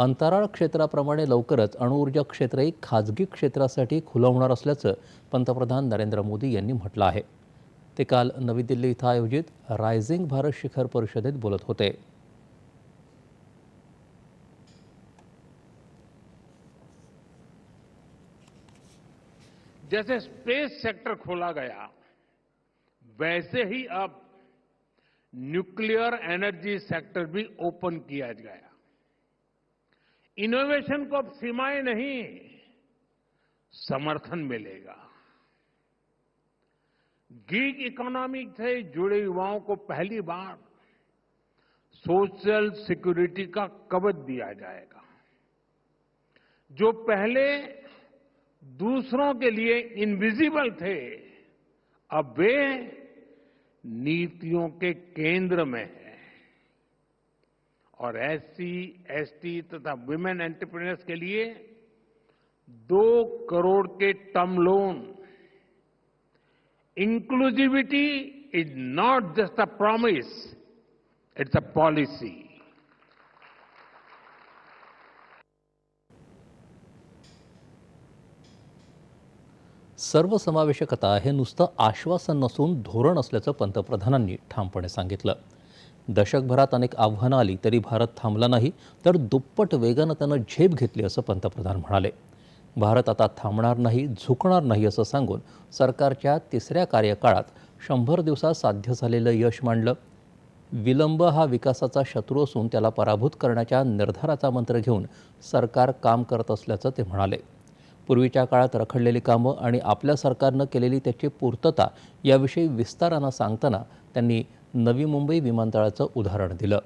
अंतराळ क्षेत्राप्रमाणे लवकरच अणुऊर्जा क्षेत्रही खाजगी क्षेत्रासाठी खुलं होणार असल्याचं पंतप्रधान नरेंद्र मोदी यांनी म्हटलं आहे. ते काल नवी दिल्ली इथं आयोजित रायझिंग भारत शिखर परिषदेत बोलत होते. जैसे स्पेस सेक्टर खोला गया वैसे ही अब न्यूक्लियर एनर्जी सेक्टर भी ओपन किया गया। इनोवेशन को अब सीमाएँ नहीं, समर्थन मिलेगा। गीग इकोनॉमी से जुड़े युवाओं को पहली बार सोशल सिक्योरिटी का कवच दिया जाएगा, जो पहले दूसरों के लिए इनविजिबल थे, अब वे नीतियों के केंद्र में है। और एससी एसटी तथा वुमेन एंटरप्रेन्योर्स के लिए दो करोड़ के term loan inclusivity is not just a promise it's a policy सर्वसमावेशकता हे नुसतं आश्वासन नसून धोरण असल्याचं पंतप्रधानांनी ठामपणे सांगितलं. दशकभरात अनेक आव्हानं आली तरी भारत थांबला नाही तर दुप्पट वेगानं त्यानं झेप घेतली असं पंतप्रधान म्हणाले. भारत आता थांबणार नाही झुकणार नाही असं सांगून सरकारच्या तिसऱ्या कार्यकाळात शंभर दिवसात साध्य झालेलं यश मांडलं. विलंब हा विकासाचा शत्रू असून त्याला पराभूत करण्याच्या निर्धाराचा मंत्र घेऊन सरकार काम करत असल्याचं ते म्हणाले. पूर्वीच्या काळात रखडलेली कामं आणि आपल्या सरकारनं केलेली त्याची पूर्तता याविषयी विस्तारानं सांगताना त्यांनी नवी मुंबई विमानतळाचं उदाहरण दिलं.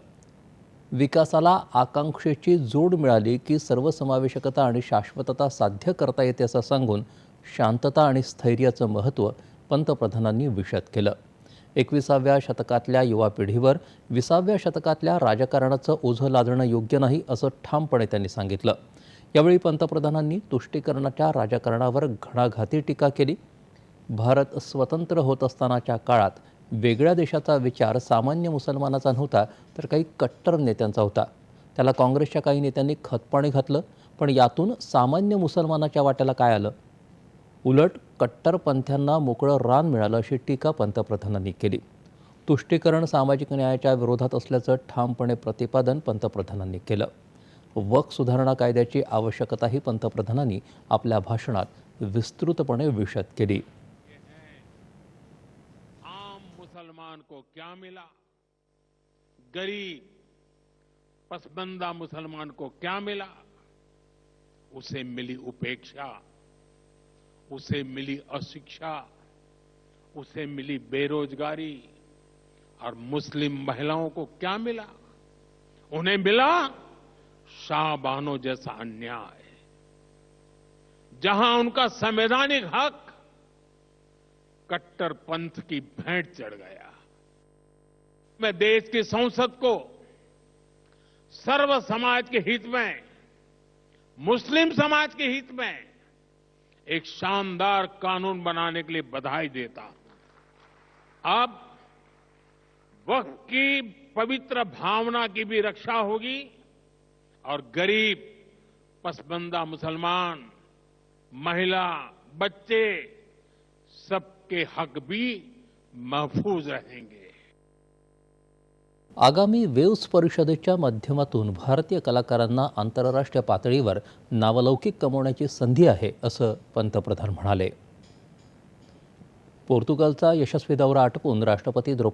विकासाला आकांक्षेची जोड मिळाली की सर्वसमावेशकता आणि शाश्वतता साध्य करता येते असं सांगून शांतता आणि स्थैर्याचं महत्त्व पंतप्रधानांनी विशद केलं. एकविसाव्या शतकातल्या युवा पिढीवर विसाव्या शतकातल्या राजकारणाचं ओझं लादणं योग्य नाही असं ठामपणे त्यांनी सांगितलं. यावेळी पंतप्रधानांनी तुष्टीकरणाच्या राजकारणावर घणाघाती टीका केली. भारत स्वतंत्र होत असतानाच्या काळात वेगळ्या देशाचा विचार सामान्य मुसलमानाचा नव्हता तर काही कट्टर नेत्यांचा होता. त्याला काँग्रेसच्या काही नेत्यांनी खतपाणी घातलं पण यातून सामान्य मुसलमानाच्या वाट्याला काय आलं? उलट कट्टरपंथ्यांना मोकळं रान मिळालं अशी टीका पंतप्रधानांनी केली. तुष्टीकरण सामाजिक न्यायाच्या विरोधात असल्याचं ठामपणे प्रतिपादन पंतप्रधानांनी केलं. वक सुधारणा कायद्याची आवश्यकताही पंतप्रधानांनी आपल्या भाषणात विस्तृतपणे विशद केली. मुसलमान को क्या मिला? गरीब, पसबंदा मुसलमान को क्या मिला? उसे मिली उपेक्षा, उसे मिली अशिक्षा, उसे मिली बेरोजगारी। और मुस्लिम महिलाओं को क्या मिला? उन्हें मिला शाहबानो जैसा अन्याय, जहाँ उनका संवैधानिक हक कट्टर पंथ की भेंट चढ़ गया। मैं देश की संसद को सर्व समाज के हित में, मुस्लिम समाज के हित में एक शानदार कानून बनाने के लिए बधाई देता हूँ। अब वक्त की पवित्र भावना की भी रक्षा होगी और गरीब, पसबंदा मुसलमान, महिला, बच्चे सबके हक भी महफूज रहेंगे। आगामी वेव्स परिषदेच्या माध्यमातून भारतीय कलाकारांना आंतरराष्ट्रीय पातळीवर नावलौकिक कमवण्याची संधी आहे असं पंतप्रधान म्हणाले. पोर्तुगालचा यशस्वी दौरा आटपून राष्ट्रपती द्रौपदी